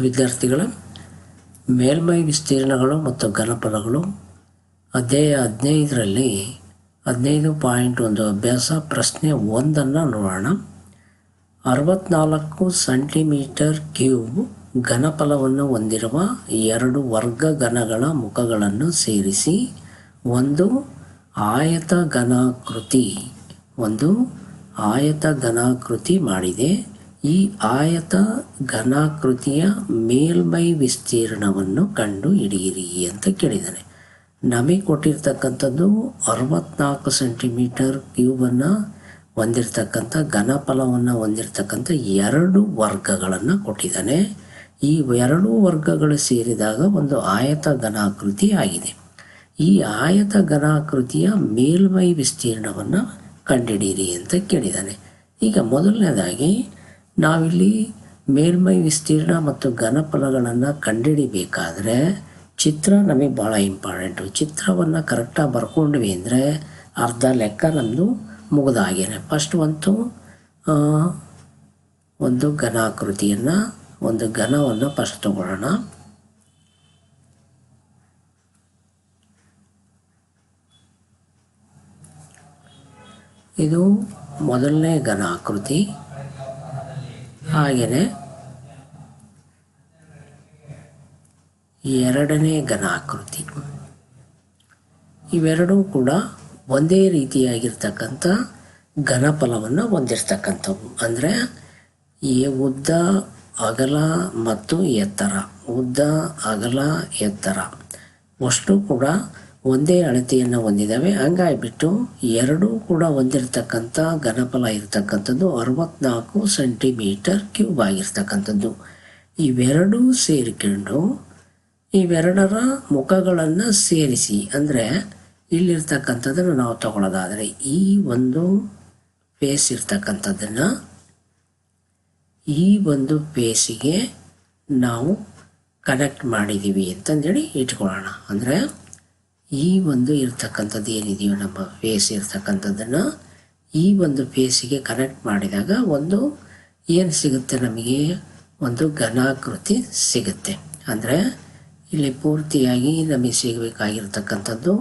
ವಿದ್ಯಾರ್ಥಿಗಳ, ಮೇಲ್ಮೈ ವಿಸ್ತೀರ್ಣಗಳು ಮತ್ತು ಘನಫಲಗಳು, ಅಧ್ಯಾಯ ಹದಿನೈದರಲ್ಲಿ ಹದಿನೈದು ಪಾಯಿಂಟ್ ಒಂದು ಅಭ್ಯಾಸ, ಪ್ರಶ್ನೆ ಒಂದನ್ನು ನೋಡೋಣ. ಅರವತ್ನಾಲ್ಕು ಸೆಂಟಿಮೀಟರ್ ಕ್ಯೂಬ್ ಘನಫಲವನ್ನು ಹೊಂದಿರುವ ಎರಡು ವರ್ಗ ಘನಗಳ ಮುಖಗಳನ್ನು ಸೇರಿಸಿ, ಒಂದು ಆಯತ ಘನಾಕೃತಿ ಒಂದು ಆಯತ ಘನಾಕೃತಿ ಮಾಡಿದೆ. ಈ ಆಯತ ಘನಾಕೃತಿಯ ಮೇಲ್ಮೈ ವಿಸ್ತೀರ್ಣವನ್ನು ಕಂಡು ಹಿಡಿಯಿರಿ ಅಂತ ಕೇಳಿದ್ದಾನೆ. ನಮಗೆ ಕೊಟ್ಟಿರ್ತಕ್ಕಂಥದ್ದು ಅರವತ್ನಾಲ್ಕು ಸೆಂಟಿಮೀಟರ್ ಕ್ಯೂಬನ್ನು ಹೊಂದಿರತಕ್ಕಂಥ ಘನಫಲವನ್ನು ಹೊಂದಿರತಕ್ಕಂಥ ಎರಡು ವರ್ಗಗಳನ್ನು ಕೊಟ್ಟಿದ್ದಾನೆ. ಈ ಎರಡು ವರ್ಗಗಳು ಸೇರಿದಾಗ ಒಂದು ಆಯತ ಘನಾಕೃತಿ ಆಗಿದೆ. ಈ ಆಯತ ಘನಾಕೃತಿಯ ಮೇಲ್ಮೈ ವಿಸ್ತೀರ್ಣವನ್ನು ಕಂಡುಹಿಡಿಯಿರಿ ಅಂತ ಕೇಳಿದ್ದಾನೆ. ಈಗ ಮೊದಲನೇದಾಗಿ ನಾವಿಲ್ಲಿ ಮೇಲ್ಮೈ ವಿಸ್ತೀರ್ಣ ಮತ್ತು ಘನಫಲಗಳನ್ನು ಕಂಡುಹಿಡಿಬೇಕಾದ್ರೆ ಚಿತ್ರ ನಮಗೆ ಭಾಳ ಇಂಪಾರ್ಟೆಂಟು ಚಿತ್ರವನ್ನು ಕರೆಕ್ಟಾಗಿ ಬರ್ಕೊಂಡ್ವಿ ಅಂದರೆ ಅರ್ಧ ಲೆಕ್ಕ ನಮ್ಮದು ಮುಗಿದಾಗಿದೆ. ಫಸ್ಟ್ ಒಂದು ಒಂದು ಘನಾಕೃತಿಯನ್ನು, ಒಂದು ಘನವನ್ನು ಫಸ್ಟ್ ತಗೊಳ್ಳೋಣ. ಇದು ಮೊದಲನೇ ಘನಾಕೃತಿ. ಹಾಗೆಯೇ ಎರಡನೇ ಘನಾಕೃತಿ. ಇವೆರಡೂ ಕೂಡ ಒಂದೇ ರೀತಿಯಾಗಿರ್ತಕ್ಕಂಥ ಘನಫಲವನ್ನು ಹೊಂದಿರ್ತಕ್ಕಂಥವು. ಅಂದರೆ ಈ ಉದ್ದ, ಅಗಲ ಮತ್ತು ಎತ್ತರ. ಉದ್ದ, ಅಗಲ, ಎತ್ತರ. ಅಷ್ಟು ಕೂಡ ಒಂದೇ ಅಳತೆಯನ್ನು ಹೊಂದಿದ್ದಾವೆ. ಹಂಗಾಗಿಬಿಟ್ಟು ಎರಡೂ ಕೂಡ ಹೊಂದಿರತಕ್ಕಂಥ ಘನಫಲ ಇರತಕ್ಕಂಥದ್ದು ಅರವತ್ನಾಲ್ಕು ಸೆಂಟಿಮೀಟರ್ ಕ್ಯೂಬ್ ಆಗಿರ್ತಕ್ಕಂಥದ್ದು. ಇವೆರಡೂ ಸೇರಿಕೊಂಡು ಇವೆರಡರ ಮುಖಗಳನ್ನು ಸೇರಿಸಿ, ಅಂದರೆ ಇಲ್ಲಿರ್ತಕ್ಕಂಥದ್ದನ್ನು ನಾವು ತಗೊಳ್ಳೋದಾದರೆ ಈ ಒಂದು ಫೇಸ್ ಇರ್ತಕ್ಕಂಥದ್ದನ್ನು ಈ ಒಂದು ಫೇಸಿಗೆ ನಾವು ಕನೆಕ್ಟ್ ಮಾಡಿದ್ದೀವಿ ಅಂತಂದೇಳಿ ಇಟ್ಕೊಳ್ಳೋಣ. ಅಂದರೆ ಈ ಒಂದು ಇರ್ತಕ್ಕಂಥದ್ದು ಏನಿದೆಯೋ ನಮ್ಮ ಫೇಸ್ ಇರ್ತಕ್ಕಂಥದ್ದನ್ನು ಈ ಒಂದು ಫೇಸಿಗೆ ಕನೆಕ್ಟ್ ಮಾಡಿದಾಗ ಒಂದು ಏನು ಸಿಗುತ್ತೆ ನಮಗೆ? ಒಂದು ಘನಾಕೃತಿ ಸಿಗುತ್ತೆ. ಅಂದರೆ ಇಲ್ಲಿ ಪೂರ್ತಿಯಾಗಿ ನಮಗೆ ಸಿಗಬೇಕಾಗಿರ್ತಕ್ಕಂಥದ್ದು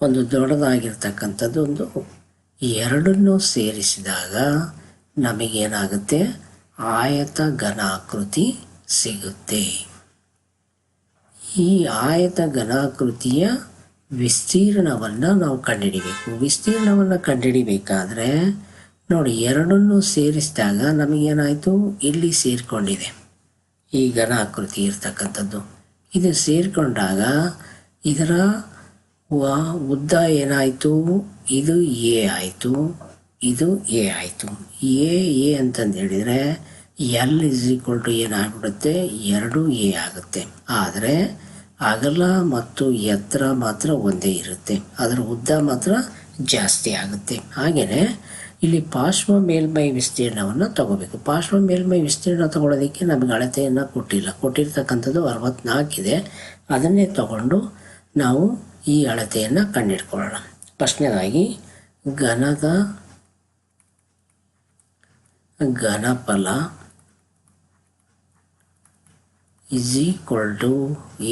ಒಂದು ದೊಡ್ಡದಾಗಿರ್ತಕ್ಕಂಥದ್ದು ಒಂದು ಎರಡನ್ನೂ ಸೇರಿಸಿದಾಗ ನಮಗೇನಾಗುತ್ತೆ? ಆಯತ ಘನಾಕೃತಿ ಸಿಗುತ್ತೆ. ಈ ಆಯತ ಘನಾಕೃತಿಯ ವಿಸ್ತೀರ್ಣವನ್ನು ನಾವು ಕಂಡುಹಿಡಿಬೇಕು ವಿಸ್ತೀರ್ಣವನ್ನು ಕಂಡುಹಿಡಿಬೇಕಾದ್ರೆ ನೋಡಿ, ಎರಡನ್ನೂ ಸೇರಿಸಿದಾಗ ನಮಗೇನಾಯಿತು? ಇಲ್ಲಿ ಸೇರಿಕೊಂಡಿದೆ. ಈ ಘನಾಕೃತಿ ಇರ್ತಕ್ಕಂಥದ್ದು. ಇದು ಸೇರಿಕೊಂಡಾಗ ಇದರ ಉದ್ದ ಏನಾಯಿತು? ಇದು ಎ ಆಯಿತು. ಇದು ಎ ಆಯಿತು. ಎ ಎ ಅಂತಂದು ಹೇಳಿದರೆ ಎಲ್ ಇಸ್ ಈಕ್ವಲ್ ಟು ಏನಾಗ್ಬಿಡುತ್ತೆ ಎರಡು ಎ ಆಗುತ್ತೆ. ಆದರೆ ಅಗಲ ಮತ್ತು ಎತ್ತರ ಮಾತ್ರ ಒಂದೇ ಇರುತ್ತೆ. ಅದರ ಉದ್ದ ಮಾತ್ರ ಜಾಸ್ತಿ ಆಗುತ್ತೆ. ಹಾಗೆಯೇ ಇಲ್ಲಿ ಪಾರ್ಶ್ವ ಮೇಲ್ಮೈ ವಿಸ್ತೀರ್ಣವನ್ನು ತಗೋಬೇಕು. ಪಾರ್ಶ್ವ ಮೇಲ್ಮೈ ವಿಸ್ತೀರ್ಣ ತಗೊಳ್ಳೋದಕ್ಕೆ ನಮಗೆ ಅಳತೆಯನ್ನು ಕೊಟ್ಟಿಲ್ಲ. ಕೊಟ್ಟಿರ್ತಕ್ಕಂಥದ್ದು ಅರವತ್ನಾಲ್ಕಿದೆ ಅದನ್ನೇ ತಗೊಂಡು ನಾವು ಈ ಅಳತೆಯನ್ನು ಕಂಡುಹಿಡ್ಕೊಳ್ಳೋಣ ಫಸ್ಟ್ನೇದಾಗಿ ಘನದ ಘನಫಲ ಇಸ್ ಈಕ್ವಲ್ ಟು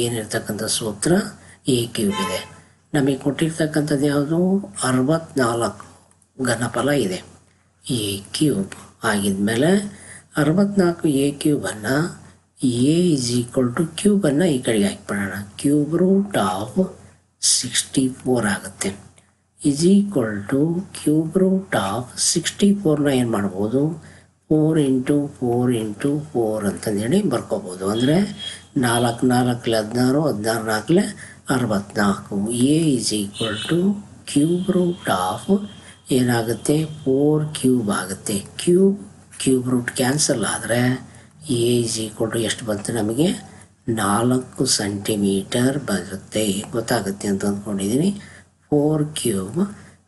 ಏನಿರ್ತಕ್ಕಂಥ ಸೂತ್ರ ಎ ಕ್ಯೂಬ್ ಇದೆ. ನಮಗೆ ಕೊಟ್ಟಿರ್ತಕ್ಕಂಥದ್ದು ಯಾವುದು? ಅರವತ್ನಾಲ್ಕು ಘನಫಲ ಇದೆ. ಎ ಕ್ಯೂಬ್ ಆಗಿದ್ಮೇಲೆ ಅರವತ್ನಾಲ್ಕು ಎ ಕ್ಯೂಬನ್ನು ಎ ಇಸ್ ಈಕ್ವಲ್ ಟು ಕ್ಯೂಬನ್ನು ಈ ಕಡೆಗೆ ಹಾಕಿಬಿಡೋಣ. Cube root of sixty four ಆಗುತ್ತೆ. Is equal to cube root of sixty ಫೋರ್ನ ಏನು ಮಾಡ್ಬೋದು? Four into four into four ಅಂತಂದೇಳಿ ಬರ್ಕೋಬೋದು. ಅಂದರೆ ನಾಲ್ಕು ನಾಲ್ಕಲೆ ಹದಿನಾರು ಹದಿನಾರು ನಾಲ್ಕಲೆ ಅರವತ್ನಾಲ್ಕು. A is equal to cube root of ಏನಾಗುತ್ತೆ? ಫೋರ್ ಕ್ಯೂಬ್ ಆಗುತ್ತೆ. ಕ್ಯೂಬ್ ಕ್ಯೂಬ್ ರೂಟ್ ಕ್ಯಾನ್ಸಲ್ ಆದರೆ ಎ ಇಸ್ ಈಕ್ವಲ್ ಟು ಎಷ್ಟು ಬಂತು ನಮಗೆ? ನಾಲ್ಕು ಸೆಂಟಿಮೀಟರ್ ಬರುತ್ತೆ. ಗೊತ್ತಾಗುತ್ತೆ ಅಂತ ಅಂದ್ಕೊಂಡಿದ್ದೀನಿ ಫೋರ್ ಕ್ಯೂಬ್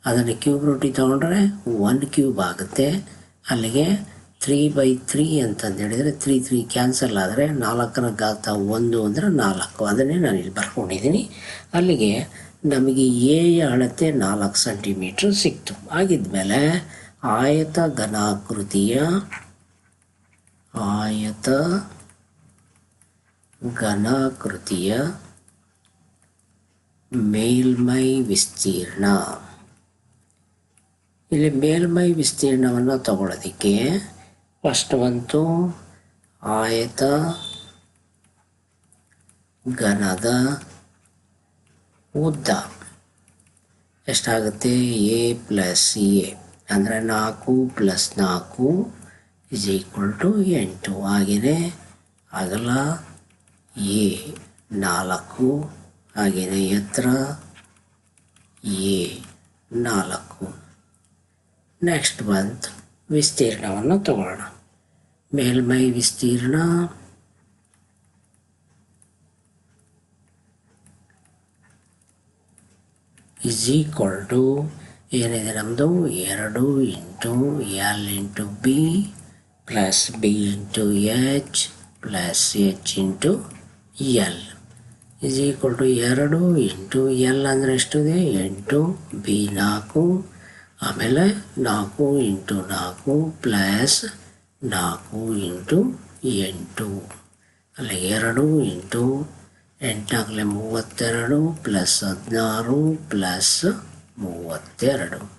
ಅದನ್ನು ಕ್ಯೂಬ್ ರೂಟಿಗೆ ತೊಗೊಂಡ್ರೆ ಒನ್ ಕ್ಯೂಬ್ ಆಗುತ್ತೆ. ಅಲ್ಲಿಗೆ ತ್ರೀ ಬೈ ತ್ರೀ ಅಂತಂದು ಹೇಳಿದರೆ ತ್ರೀ ತ್ರೀ ಕ್ಯಾನ್ಸಲ್ ಆದರೆ ನಾಲ್ಕರ ಘಾತ ಒಂದು ಅಂದರೆ ನಾಲ್ಕು. ಅದನ್ನೇ ನಾನು ಇಲ್ಲಿ ಬರ್ಕೊಂಡಿದ್ದೀನಿ. ಅಲ್ಲಿಗೆ ನಮಗೆ ಎಯ ಅಳತೆ ನಾಲ್ಕು ಸೆಂಟಿಮೀಟ್ರ್ ಸಿಕ್ತು. ಆಗಿದ್ಮೇಲೆ ಆಯತ ಘನಾಕೃತಿಯ ಆಯತ ಘನಾಕೃತಿಯ ಮೇಲ್ಮೈ ವಿಸ್ತೀರ್ಣ. ಇಲ್ಲಿ ಮೇಲ್ಮೈ ವಿಸ್ತೀರ್ಣವನ್ನು ತಗೊಳ್ಳೋದಕ್ಕೆ ಫಸ್ಟ್ ಬಂತು ಆಯತ, ಘನದ, ಉದ್ದ. ಎಷ್ಟಾಗುತ್ತೆ? A plus A. ಅಂದರೆ ನಾಲ್ಕು ಪ್ಲಸ್ ನಾಲ್ಕು ಇಸ್ ಈಕ್ವಲ್ ಟು ಎಂಟು. ಹಾಗೆಯೇ ಅಗಲ ಎ ನಾಲ್ಕು. ಹಾಗೆಯೇ ಎತ್ತರ ಎ ನಾಲ್ಕು. ನೆಕ್ಸ್ಟ್ ಬಂತು ವಿಸ್ತೀರ್ಣವನ್ನು ತಗೊಳ್ಳೋಣ. ಮೇಲ್ಮೈ ವಿಸ್ತೀರ್ಣ. ಇಸ್ ಈಕ್ವಲ್ ಟು ಏನಿದೆ ನಮ್ಮದು ಎರಡು into L into B plus B into H plus H into L. Is equal to ಎರಡು ಇಂಟು ಎಲ್ ಅಂದರೆ ಎಷ್ಟಿದೆ ಎಂಟು ಬಿ ನಾಲ್ಕು. ಆಮೇಲೆ ನಾಲ್ಕು ಇಂಟು ನಾಲ್ಕು ಪ್ಲಸ್ ನಾಲ್ಕು ಇಂಟು ಎಂಟು. ಅಲ್ಲಿ, ಎರಡು ಇಂಟು ಎಂಟಾಗಲೇ ಮೂವತ್ತೆರಡು ಪ್ಲಸ್ ಹದಿನಾರು ಪ್ಲಸ್ ಮೂವತ್ತೆರಡು.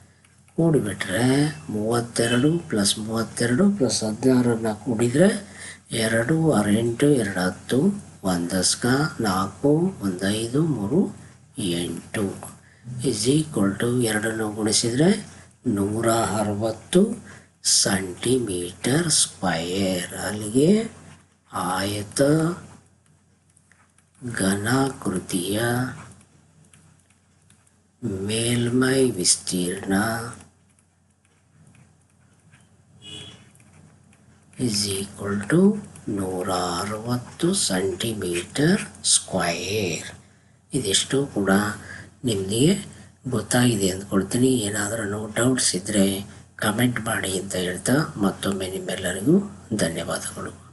ಕೂಡಿಬಿಟ್ರೆ ಮೂವತ್ತೆರಡು ಪ್ಲಸ್ ಮೂವತ್ತೆರಡು ಪ್ಲಸ್ ಹದಿನಾರನ್ನು ಕೂಡಿದರೆ ಎರಡು ಆರು ಎಂಟು ಎರಡು ಹತ್ತು ಒಂದಸ್ಕ ನಾಲ್ಕು ಒಂದೈದು ಮೂರು ಎಂಟು. ಈಸ್ ಈಕ್ವಲ್ ಟು ಎರಡನ್ನು ಗುಣಿಸಿದರೆ ನೂರ ಅರವತ್ತು ಸೆಂಟಿಮೀಟರ್ ಸ್ಕ್ವಯರ್ ಅಲ್ಲಿಗೆ ಆಯತ ಘನಾಕೃತಿಯ ಮೇಲ್ಮೈ ವಿಸ್ತೀರ್ಣ ಇಸ್ ಈಕ್ವಲ್ ಟು ನೂರ ಅರವತ್ತು ಸೆಂಟಿಮೀಟರ್ ಸ್ಕ್ವಯರ್ ಇದಿಷ್ಟು ಕೂಡ ನಿಮಗೆ ಗೊತ್ತಾಗಿದೆ ಅಂದ್ಕೊಳ್ತೀನಿ. ಏನಾದರೂ ಡೌಟ್ಸ್ ಇದ್ದರೆ ಕಮೆಂಟ್ ಮಾಡಿ ಅಂತ ಹೇಳ್ತಾ ಮತ್ತೊಮ್ಮೆ ನಿಮ್ಮೆಲ್ಲರಿಗೂ ಧನ್ಯವಾದಗಳು.